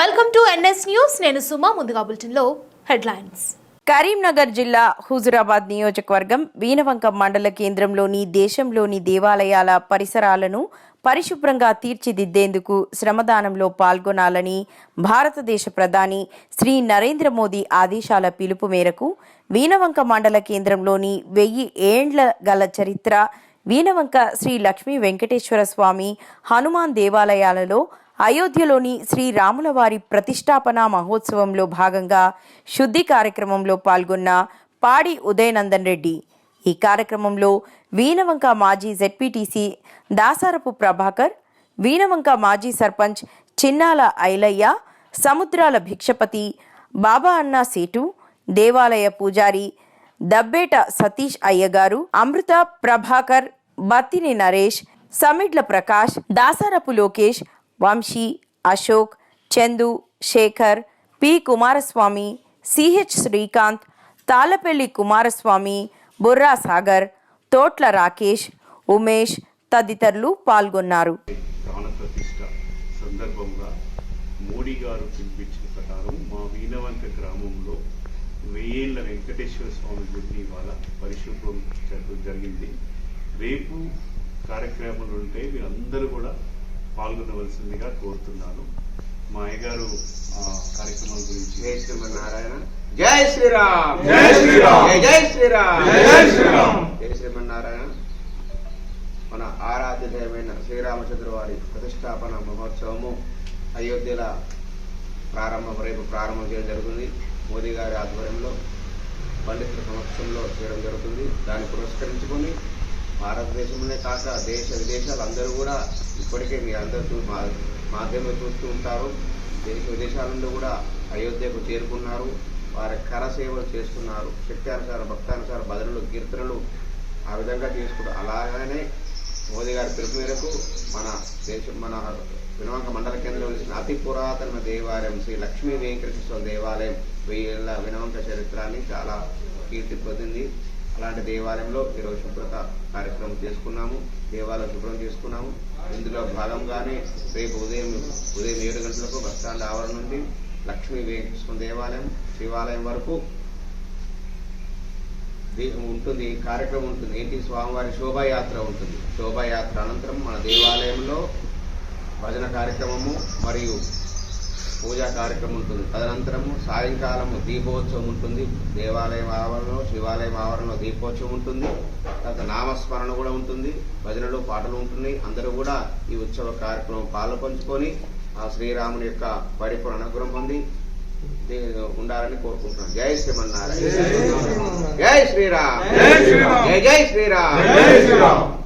Welcome to NS news నేను సుమా ముందుగా బులెటిన్లో హెడ్లైన్స్. కరీంనగర్ జిల్లా హుజురాబాద్ నియోజకవర్గం వీనవంక మండల కేంద్రంలోని దేశంలోని దేవాలయాల పరిసరాలను పరిశుభ్రంగా తీర్చిదిద్దేందుకు శ్రమదానంలో పాల్గొనాలని భారతదేశ ప్రధాని శ్రీ నరేంద్ర మోదీ ఆదేశాల పిలుపు మేరకు వీనవంక మండల కేంద్రంలోని వెయ్యి ఏండ్ల గల చరిత్ర వీనవంక శ్రీ లక్ష్మీ వెంకటేశ్వర స్వామి హనుమాన్ దేవాలయాలలో అయోధ్యలోని శ్రీరాముల వారి ప్రతిష్టాపన మహోత్సవంలో భాగంగా శుద్ధి కార్యక్రమంలో పాల్గొన్న పాడి ఉదయనందన్ రెడ్డి. ఈ కార్యక్రమంలో వీణవంక మాజీ జెడ్పీటీసీ దాసారపు ప్రభాకర్ వీణవంక మాజీ సర్పంచ్ చిన్నాల ఐలయ్య సముద్రాల భిక్షపతి బాబా అన్న సేటు దేవాలయ పూజారి దబ్బేట సతీష్ అయ్యగారు అమృత ప్రభాకర్ బత్తిని నరేష్ సమిడ్ల ప్రకాష్ దాసారపు లోకేష్ వంశీ అశోక్ చందు శేఖర్ పి. కుమారస్వామి సిహెచ్ శ్రీకాంత్ తాళపల్లి కుమారస్వామి బుర్రా సాగర్ తోట్ల రాకేష్ ఉమేష్ తదితరులు పాల్గొన్నారు. ప్రాణ సందర్భంగా మోడీ గారు పిలిపించిన ప్రకారం మా వీణవంక గ్రామంలో వెయ్యేళ్ళ వెంకటేశ్వర స్వామి గుడిని ఇవాళ పరిశుభ్రం జరిగింది. రేపు కార్యక్రమాలు ఉంటే మీరందరూ కూడా పాల్గొనవలసిందిగా కోరుతున్నాను. మా అయ్యగారు కార్యక్రమాల గురించి జై శ్రీమన్నారాయణ. జై శ్రీరామ్. జై శ్రీరామ్. జై జై శ్రీరామ్. జై శ్రీరామ్. జై శ్రీమన్నారాయణ. మన ఆరాధ్య దైవమైన శ్రీరామచంద్ర వారి ప్రతిష్టాపన మహోత్సవము అయోధ్యల ప్రారంభం రేపు ప్రారంభం చేయడం జరుగుతుంది. మోదీ గారి ఆధ్వర్యంలో పండితుల సమక్షంలో చేయడం జరుగుతుంది. దాన్ని పురస్కరించుకొని భారతదేశంలోనే కాక దేశ విదేశాలు అందరూ కూడా ఇప్పటికే మీ అందరూ మా మాధ్యమంలో చూస్తూ ఉంటారు. దేశ విదేశాల నుండి కూడా అయోధ్యకు చేరుకున్నారు. వారి కరసేవలు చేస్తున్నారు చేస్తున్నారు. శక్త్యానుసార భక్తానుసార బదులు కీర్తనలు ఆ విధంగా చేసుకుంటారు. అలాగనే మోదీ గారి పిలుపు మేరకు మన దేశం మన వినవంక మండల కేంద్రంలో అతి పురాతన దేవాలయం శ్రీ లక్ష్మీ వెంకటేశ్వర దేవాలయం వెయ్యేళ్ళ వినవంక చరిత్రాన్ని చాలా కీర్తి పొందింది. అలాంటి దేవాలయంలో ఈరోజు శుభ్రత కార్యక్రమం చేసుకున్నాము. దేవాలయం శుభ్రం చేసుకున్నాము. ఇందులో భాగంగానే రేపు ఉదయం ఉదయం ఏడు గంటలకు బస్టాండ్ ఆవరణ నుండి లక్ష్మీ వెంకటేశ్వర దేవాలయం శివాలయం వరకు ఉంటుంది కార్యక్రమం ఉంటుంది. ఏంటి? స్వామివారి శోభాయాత్ర ఉంటుంది. శోభాయాత్ర అనంతరం మన దేవాలయంలో భజన కార్యక్రమము మరియు పూజా కార్యక్రమం ఉంటుంది. తదనంతరము సాయంకాలము దీపోత్సవం ఉంటుంది. దేవాలయం ఆవరణలో శివాలయం ఆవరణలో దీపోత్సవం ఉంటుంది. తర్వాత నామస్మరణ కూడా ఉంటుంది. భజనలు పాటలు ఉంటున్నాయి. అందరూ కూడా ఈ ఉత్సవ కార్యక్రమం పాల్పంచుకొని ఆ శ్రీరాముని యొక్క పరిపూర్ణ అనుగ్రహం పొంది ఉండాలని కోరుకుంటున్నాను జై శ్రీమన్నారాయణ. జై శ్రీరామ్. జై శ్రీరామ్. జై జై శ్రీరామ్. జై శ్రీరామ్.